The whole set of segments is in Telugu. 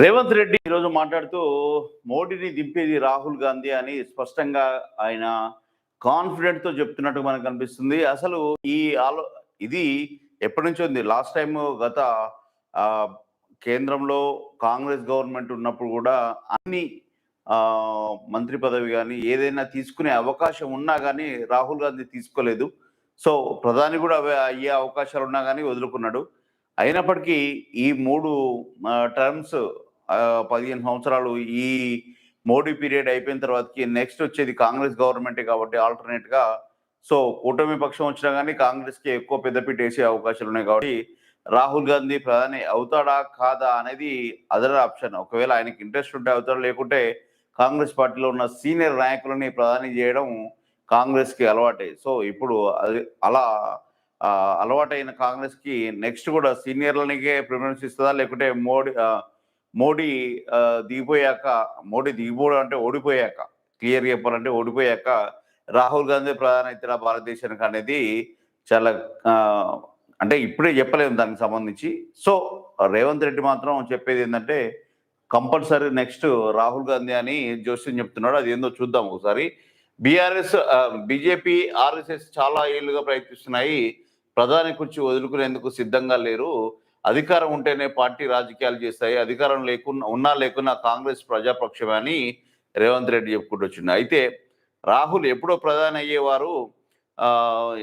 రేవంత్ రెడ్డి ఈరోజు మాట్లాడుతూ మోడీని దింపేది రాహుల్ గాంధీ అని స్పష్టంగా ఆయన కాన్ఫిడెంట్తో చెప్తున్నట్టు మనకు కనిపిస్తుంది. అసలు ఈ ఆలో ఇది ఎప్పటి నుంచో ఉంది. లాస్ట్ టైం గత కేంద్రంలో కాంగ్రెస్ గవర్నమెంట్ ఉన్నప్పుడు కూడా అన్ని మంత్రి పదవి కానీ ఏదైనా తీసుకునే అవకాశం ఉన్నా కానీ రాహుల్ గాంధీ తీసుకోలేదు. సో ప్రధాని కూడా అయ్యే అవకాశాలు ఉన్నా కానీ వదులుకున్నాడు. అయినప్పటికీ ఈ మూడు టర్మ్స్ పదిహేను సంవత్సరాలు ఈ మోడీ పీరియడ్ అయిపోయిన తర్వాతకి నెక్స్ట్ వచ్చేది కాంగ్రెస్ గవర్నమెంటే కాబట్టి ఆల్టర్నేట్గా. సో కూటమి పక్షం వచ్చినా కానీ కాంగ్రెస్కి ఎక్కువ పెద్దపీట వేసే అవకాశాలు ఉన్నాయి కాబట్టి రాహుల్ గాంధీ ప్రధాని అవుతాడా కాదా అనేది అదర్ ఆప్షన్. ఒకవేళ ఆయనకి ఇంట్రెస్ట్ ఉంటే అవుతాడు లేకుంటే కాంగ్రెస్ పార్టీలో ఉన్న సీనియర్ నాయకులని ప్రధాని చేయడం కాంగ్రెస్కి అలవాటే. సో ఇప్పుడు అది అలా అలవాటైన కాంగ్రెస్కి నెక్స్ట్ కూడా సీనియర్లనికే ప్రిఫరెన్స్ ఇస్తుందా? లేకుంటే మోడీ మోడీ దిగిపోయాక మోడీ దిగిపోవడం అంటే ఓడిపోయాక క్లియర్ చెప్పాలంటే ఓడిపోయాక రాహుల్ గాంధీ ప్రధాన ఇతర భారతదేశానికి అనేది చాలా అంటే ఇప్పుడే చెప్పలేము దానికి సంబంధించి. సో రేవంత్ రెడ్డి మాత్రం చెప్పేది ఏంటంటే కంపల్సరీ నెక్స్ట్ రాహుల్ గాంధీ అని జోస్యం చెప్తున్నాడు. అది ఏందో చూద్దాం ఒకసారి. బీఆర్ఎస్ బీజేపీ ఆర్ఎస్ఎస్ చాలా ఏళ్ళుగా ప్రయత్నిస్తున్నాయి. ప్రధాని కుర్చీ వదులుకునేందుకు సిద్ధంగా లేరు. అధికారం ఉంటేనే పార్టీ రాజకీయాలు చేస్తాయి. అధికారం లేకున్నా ఉన్నా లేకున్నా కాంగ్రెస్ ప్రజాపక్షమే అని రేవంత్ రెడ్డి చెప్పుకుంటూ అయితే రాహుల్ ఎప్పుడో ప్రధాని అయ్యేవారు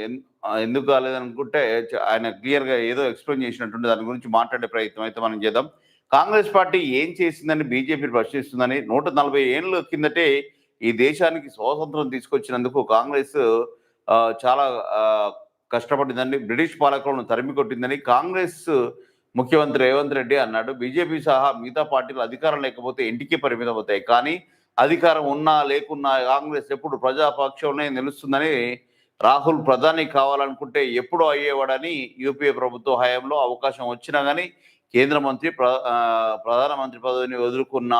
ఎన్- ఎందుకు కాలేదనుకుంటే ఆయన క్లియర్గా ఏదో ఎక్స్ప్లెయిన్ చేసినట్టుండే. దాని గురించి మాట్లాడే ప్రయత్నం అయితే మనం చేద్దాం. కాంగ్రెస్ పార్టీ ఏం చేసిందని బీజేపీ ప్రశ్నిస్తుందని నూట నలభై ఏళ్ళ కిందటే ఈ దేశానికి స్వాతంత్రం తీసుకొచ్చినందుకు కాంగ్రెస్ చాలా కష్టపడిందని బ్రిటిష్ పాలకులను తరిమి కొట్టిందని కాంగ్రెస్ ముఖ్యమంత్రి రేవంత్ రెడ్డి అన్నాడు. బీజేపీ సహా మిగతా పార్టీలు అధికారం లేకపోతే ఇంటికి పరిమితం అవుతాయి. కానీ అధికారం ఉన్నా లేకున్నా కాంగ్రెస్ ఎప్పుడు ప్రజాపక్షంలోనే నిలుస్తుందని రాహుల్ ప్రధాని కావాలనుకుంటే ఎప్పుడో అయ్యేవాడని యూపీఏ ప్రభుత్వ హయాంలో అవకాశం వచ్చినా కానీ కేంద్ర మంత్రి ప్ర ప్రధానమంత్రి పదవిని వదులుకున్న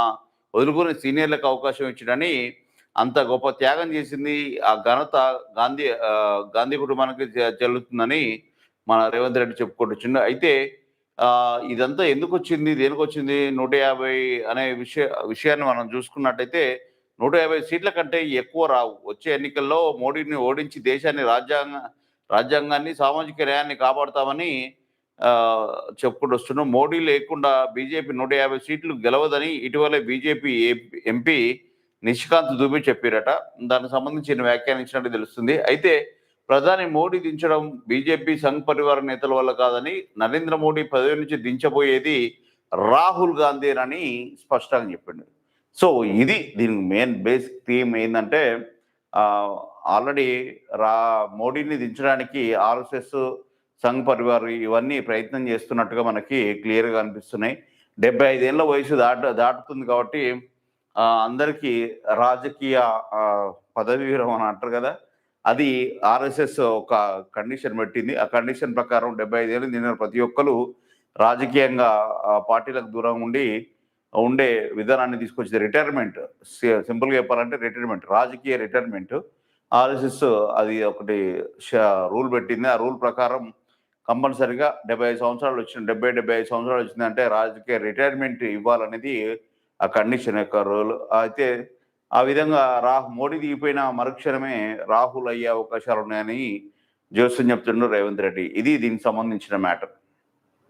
వదులుకుని సీనియర్లకు అవకాశం ఇచ్చినని అంత గొప్ప త్యాగం చేసింది ఆ ఘనత గాంధీ గాంధీ కుటుంబానికి చెల్లుతుందని మన రేవంత్ రెడ్డి చెప్పుకుంటున్నాడు. అయితే ఇదంతా ఎందుకు వచ్చింది దేనికి వచ్చింది నూట యాభై అనే విషయ విషయాన్ని మనం చూసుకున్నట్టయితే నూట యాభై సీట్ల కంటే ఎక్కువ రావు. వచ్చే ఎన్నికల్లో మోడీని ఓడించి దేశాన్ని రాజ్యాంగ రాజ్యాంగాన్ని సామాజిక న్యాయాన్ని కాపాడుతామని చెప్పుకుంటూ వస్తున్నాం. మోడీ లేకుండా బీజేపీ నూట యాభై సీట్లు గెలవదని ఇటీవలే బీజేపీ ఎంపీ నిష్కాంత్ దుబే చెప్పారట. దానికి సంబంధించిన వ్యాఖ్యానించినట్టు తెలుస్తుంది. అయితే ప్రధాని మోడీ దించడం బీజేపీ సంఘ్ పరివార నేతల వల్ల కాదని నరేంద్ర మోడీ పదవి నుంచి దించబోయేది రాహుల్ గాంధీనని స్పష్టంగా చెప్పిండు. సో ఇది దీనికి మెయిన్ బేసిక్ థీమ్ ఏంటంటే ఆల్రెడీ రా మోడీని దించడానికి ఆర్ఎస్ఎస్ సంఘ్ పరివార్ ఇవన్నీ ప్రయత్నం చేస్తున్నట్టుగా మనకి క్లియర్గా అనిపిస్తున్నాయి. డెబ్బై ఐదేళ్ళ వయసు దాట దాటుతుంది కాబట్టి అందరికీ రాజకీయ పదవి విరమణ అంటారు కదా అది ఆర్ఎస్ఎస్ ఒక కండిషన్ పెట్టింది. ఆ కండిషన్ ప్రకారం డెబ్బై ఐదేళ్ళు నిన్న ప్రతి ఒక్కరు రాజకీయంగా పార్టీలకు దూరం ఉండి ఉండే విధానాన్ని తీసుకొచ్చింది రిటైర్మెంట్. సింపుల్గా చెప్పాలంటే రిటైర్మెంట్ రాజకీయ రిటైర్మెంట్. ఆర్ఎస్ఎస్ అది ఒకటి రూల్ పెట్టింది. ఆ రూల్ ప్రకారం కంపల్సరిగా డెబ్బై ఐదు సంవత్సరాలు వచ్చిన డెబ్బై డెబ్బై ఐదు సంవత్సరాలు వచ్చిందంటే రాజకీయ రిటైర్మెంట్ ఇవ్వాలనేది ఆ కండిషన్ యొక్క రోల్ అయితే ఆ విధంగా రాహ్ మోడీ దిగిపోయిన మరుక్షణమే రాహుల్ అయ్యే అవకాశాలు ఉన్నాయని జోస్యం చెప్తుండ్రు రేవంత్ రెడ్డి. ఇది దీనికి సంబంధించిన మ్యాటర్